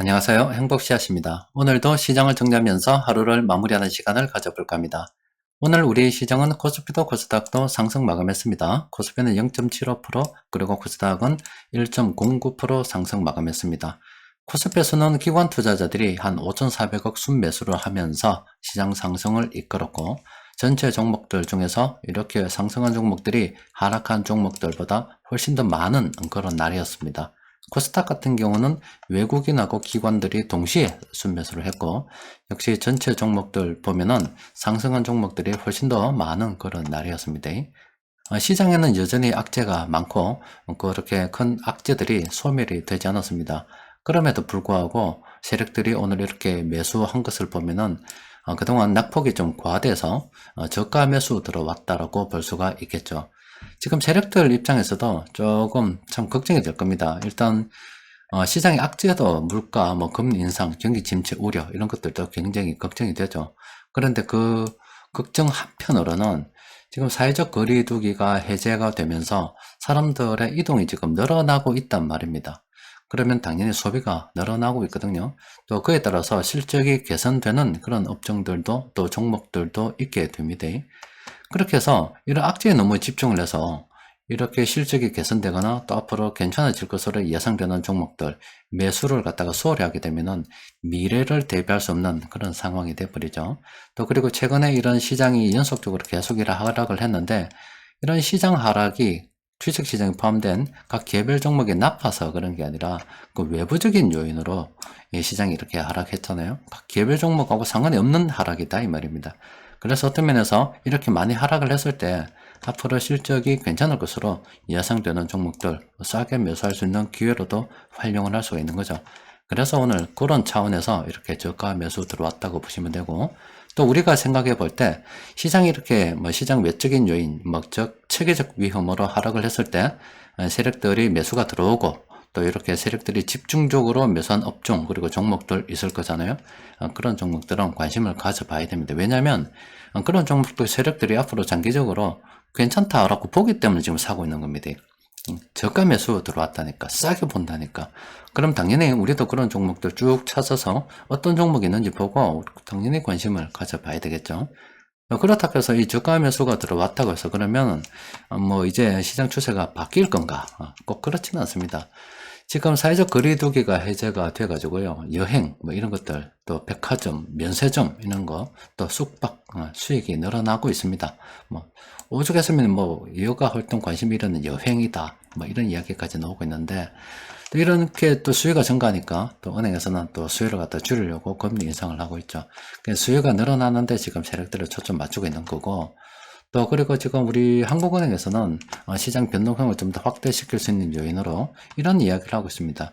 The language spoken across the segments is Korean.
안녕하세요. 행복씨앗입니다. 오늘도 시장을 정리하면서 하루를 마무리하는 시간을 가져볼까 합니다. 오늘 우리 시장은 코스피도 코스닥도 상승 마감했습니다. 코스피는 0.75% 그리고 코스닥은 1.09% 상승 마감했습니다. 코스피에서는 기관 투자자들이 한 5,400억 순매수를 하면서 시장 상승을 이끌었고 전체 종목들 중에서 이렇게 상승한 종목들이 하락한 종목들보다 훨씬 더 많은 그런 날이었습니다. 코스닥 같은 경우는 외국인하고 기관들이 동시에 순매수를 했고 역시 전체 종목들 보면은 상승한 종목들이 훨씬 더 많은 그런 날이었습니다. 어, 시장에는 여전히 악재가 많고 그렇게 큰 악재들이 소멸이 되지 않았습니다. 그럼에도 불구하고 세력들이 오늘 이렇게 매수한 것을 보면은 어, 그동안 낙폭이 좀 과대해서 어, 저가 매수 들어왔다라고 볼 수가 있겠죠. 지금 세력들 입장에서도 조금 참 걱정이 될 겁니다. 일단 어, 시장의 악재도 물가, 뭐 금리 인상, 경기 침체 우려 이런 것들도 굉장히 걱정이 되죠. 그런데 그 걱정 한편으로는 지금 사회적 거리두기가 해제가 되면서 사람들의 이동이 지금 늘어나고 있단 말입니다. 그러면 당연히 소비가 늘어나고 있거든요. 또 그에 따라서 실적이 개선되는 그런 업종들도 또 종목들도 있게 됩니다. 그렇게 해서 이런 악재에 너무 집중을 해서 이렇게 실적이 개선되거나 또 앞으로 괜찮아질 것으로 예상되는 종목들 매수를 갖다가 소홀히 하게 되면은 미래를 대비할 수 없는 그런 상황이 돼버리죠. 또 그리고 최근에 이런 시장이 연속적으로 계속 이라 하락을 했는데 이런 시장 하락이 주식 시장에 포함된 각 개별 종목에 나빠서 그런 게 아니라 그 외부적인 요인으로 이 시장이 이렇게 하락했잖아요. 각 개별 종목하고 상관이 없는 하락이다 이 말입니다. 그래서 어떤 면에서 이렇게 많이 하락을 했을 때 앞으로 실적이 괜찮을 것으로 예상되는 종목들 싸게 매수할 수 있는 기회로도 활용을 할 수가 있는 거죠. 그래서 오늘 그런 차원에서 이렇게 저가 매수 들어왔다고 보시면 되고 또 우리가 생각해 볼 때 시장이 이렇게 뭐 시장 외적인 요인, 뭐적 체계적 위험으로 하락을 했을 때 세력들이 매수가 들어오고 또 이렇게 세력들이 집중적으로 매수한 업종 그리고 종목들 있을 거잖아요. 어, 그런 종목들은 관심을 가져봐야 됩니다. 왜냐하면 어, 그런 종목들 세력들이 앞으로 장기적으로 괜찮다라고 보기 때문에 지금 사고 있는 겁니다. 음, 저가 매수 들어왔다니까 싸게 본다니까 그럼 당연히 우리도 그런 종목들 쭉 찾아서 어떤 종목이 있는지 보고 당연히 관심을 가져봐야 되겠죠. 어, 그렇다고 해서 이 저가 매수가 들어왔다고 해서 그러면 뭐 이제 시장 추세가 바뀔 건가? 꼭 그렇지는 않습니다. 지금 사회적 거리두기가 해제가 돼가지고요. 여행, 뭐 이런 것들, 또 백화점, 면세점, 이런 거, 또 숙박, 어, 수익이 늘어나고 있습니다. 뭐, 오죽했으면 뭐, 여가 활동 관심이 이르는 여행이다. 뭐 이런 이야기까지 나오고 있는데, 또 이렇게 또 수요가 증가하니까 또 은행에서는 또 수요를 갖다 줄이려고 금리 인상을 하고 있죠. 수요가 늘어나는데 지금 세력들을 초점 맞추고 있는 거고, 또 그리고 지금 우리 한국은행에서는 어, 시장 변동성을 좀 더 확대시킬 수 있는 요인으로 이런 이야기를 하고 있습니다.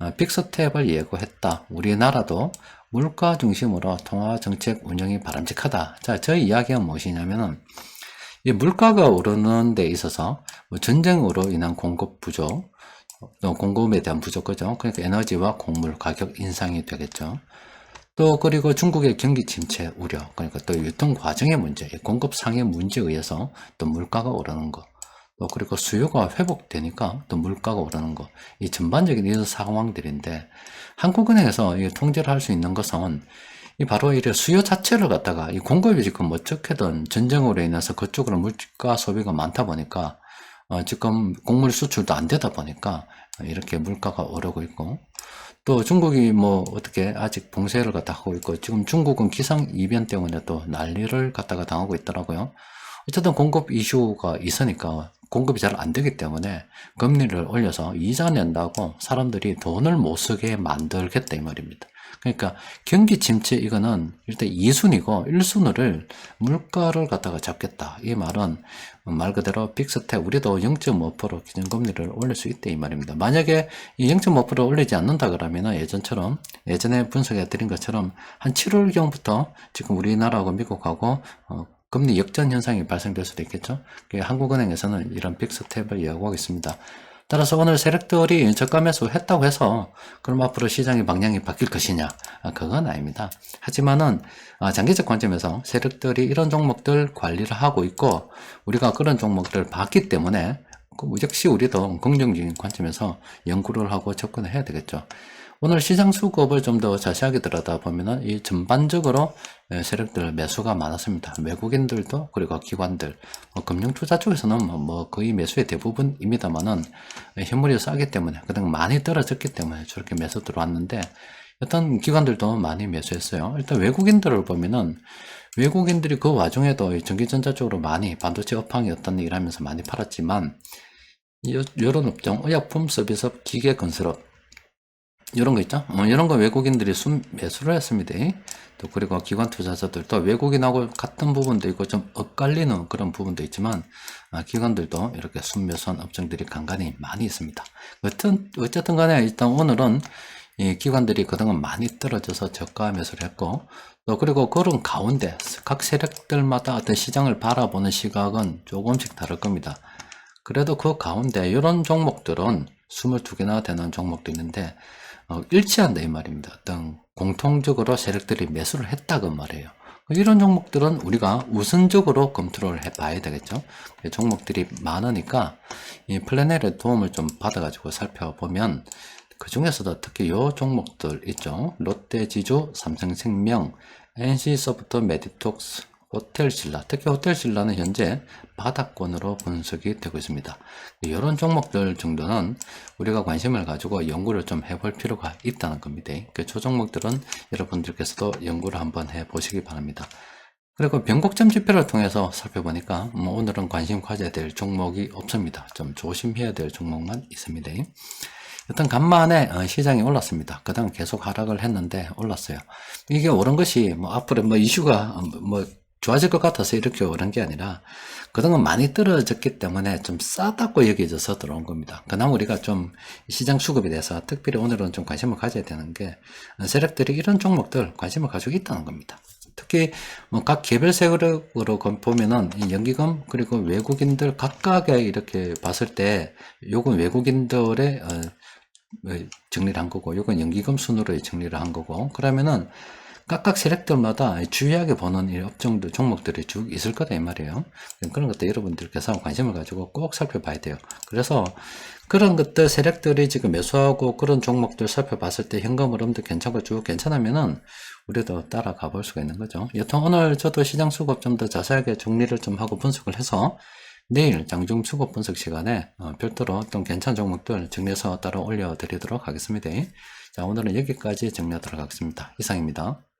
어, 빅스텝을 예고했다. 우리나라도 물가 중심으로 통화 정책 운영이 바람직하다. 자, 저희 이야기가 무엇이냐면은 이 물가가 오르는 데 있어서 뭐 전쟁으로 인한 공급 부족, 또 공급에 대한 부족 그죠? 그러니까 에너지와 곡물 가격 인상이 되겠죠. 또 그리고 중국의 경기 침체 우려 그러니까 또 유통 과정의 문제 공급 상의 문제에 의해서 또 물가가 오르는 거 또 그리고 수요가 회복되니까 또 물가가 오르는 거 이 전반적인 이런 상황들인데 한국은행에서 이 통제를 할 수 있는 것은 이 바로 이 수요 자체를 갖다가 이 공급이 지금 어떻게든 전쟁으로 인해서 그쪽으로 물가 소비가 많다 보니까 어 지금 곡물 수출도 안 되다 보니까 이렇게 물가가 오르고 있고 또 중국이 뭐 어떻게 아직 봉쇄를 갖다 하고 있고 지금 중국은 기상 이변 때문에 또 난리를 갖다가 당하고 있더라고요. 어쨌든 공급 이슈가 있으니까 공급이 잘 안 되기 때문에 금리를 올려서 이자 낸다고 사람들이 돈을 못 쓰게 만들겠다 이 말입니다. 그러니까 경기 침체 이거는 일단 2순위고 1순위를 물가를 갖다가 잡겠다. 이 말은 말 그대로 빅스텝 우리도 0.5% 기준금리를 올릴 수 있다 이 말입니다. 만약에 이 0.5% 올리지 않는다 그러면 예전처럼 예전에 분석해 드린 것처럼 한 7월경부터 지금 우리나라하고 미국하고 어, 금리 역전 현상이 발생될 수도 있겠죠. 한국은행에서는 이런 빅스텝을 예고하고 있습니다. 따라서 오늘 세력들이 저가 매수 했다고 해서 그럼 앞으로 시장의 방향이 바뀔 것이냐 아, 그건 아닙니다. 하지만은 아, 장기적 관점에서 세력들이 이런 종목들 관리를 하고 있고 우리가 그런 종목들을 봤기 때문에 그 역시 우리도 긍정적인 관점에서 연구를 하고 접근을 해야 되겠죠. 오늘 시장 수급을 좀 더 자세하게 들여다보면은 이 전반적으로 예, 세력들 매수가 많았습니다. 외국인들도 그리고 기관들, 뭐 금융 투자 쪽에서는 뭐, 뭐 거의 매수의 대부분입니다만은 예, 현물이 싸기 때문에 그동 많이 떨어졌기 때문에 저렇게 매수 들어왔는데 어떤 기관들도 많이 매수했어요. 일단 외국인들을 보면은 외국인들이 그 와중에도 이 전기전자 쪽으로 많이 반도체 업황이 어떤 얘기를 하면서 많이 팔았지만 요, 요런 업종, 의약품, 서비스업, 기계, 건설업 이런 거 있죠? 어, 이런 거 외국인들이 순 매수를 했습니다. 또 그리고 기관 투자자들도 외국인하고 같은 부분도 있고 좀 엇갈리는 그런 부분도 있지만 아, 기관들도 이렇게 순매수한 업종들이 간간히 많이 있습니다. 어쨌든, 어쨌든 간에 일단 오늘은 이 기관들이 그동안 많이 떨어져서 저가 매수를 했고 또 그리고 그런 가운데 각 세력들마다 어떤 시장을 바라보는 시각은 조금씩 다를 겁니다. 그래도 그 가운데 이런 종목들은 22개나 되는 종목도 있는데 어, 일치한다 이 말입니다. 어떤 공통적으로 세력들이 매수를 했다고 말이에요. 이런 종목들은 우리가 우선적으로 검토를 해봐야 되겠죠. 종목들이 많으니까 이 플래넬의 도움을 좀 받아가지고 살펴보면 그 중에서도 특히 요 종목들 있죠. 롯데지주, 삼성생명, NC소프트, 메디톡스, 호텔신라, 특히 호텔신라는 현재 바닥권으로 분석이 되고 있습니다. 이런 종목들 정도는 우리가 관심을 가지고 연구를 좀 해볼 필요가 있다는 겁니다. 그저 종목들은 여러분들께서도 연구를 한번 해보시기 바랍니다. 그리고 변곡점 지표를 통해서 살펴보니까 뭐 오늘은 관심 가져야 될 종목이 없습니다. 좀 조심해야 될 종목만 있습니다. 일단 간만에 어, 시장이 올랐습니다. 그 다음 계속 하락을 했는데 올랐어요. 이게 오른 것이 뭐 앞으로 뭐 이슈가 뭐 좋아질 것 같아서 이렇게 오른 게 아니라 그동안 많이 떨어졌기 때문에 좀 싸다고 여겨져서 들어온 겁니다. 그나마 우리가 좀 시장 수급에 대해서 특별히 오늘은 좀 관심을 가져야 되는 게 세력들이 이런 종목들 관심을 가지고 있다는 겁니다. 특히 뭐 각 개별 세력으로 보면은 이 연기금 그리고 외국인들 각각의 이렇게 봤을 때 요건 외국인들의 어, 뭐 정리를 한 거고 요건 연기금 순으로 정리를 한 거고 그러면은 각각 세력들마다 주의하게 보는 이 업종들, 종목들이 쭉 있을 거다, 이 말이에요. 그런 것들 여러분들께서 관심을 가지고 꼭 살펴봐야 돼요. 그래서 그런 것들, 세력들이 지금 매수하고 그런 종목들 살펴봤을 때 현금 흐름도 괜찮고 쭉 괜찮으면은 우리도 따라가 볼 수가 있는 거죠. 여튼 오늘 저도 시장 수급 좀 더 자세하게 정리를 좀 하고 분석을 해서 내일 장중 수급 분석 시간에 어, 별도로 어떤 괜찮은 종목들 정리해서 따로 올려드리도록 하겠습니다. 자, 오늘은 여기까지 정리하도록 하겠습니다. 이상입니다.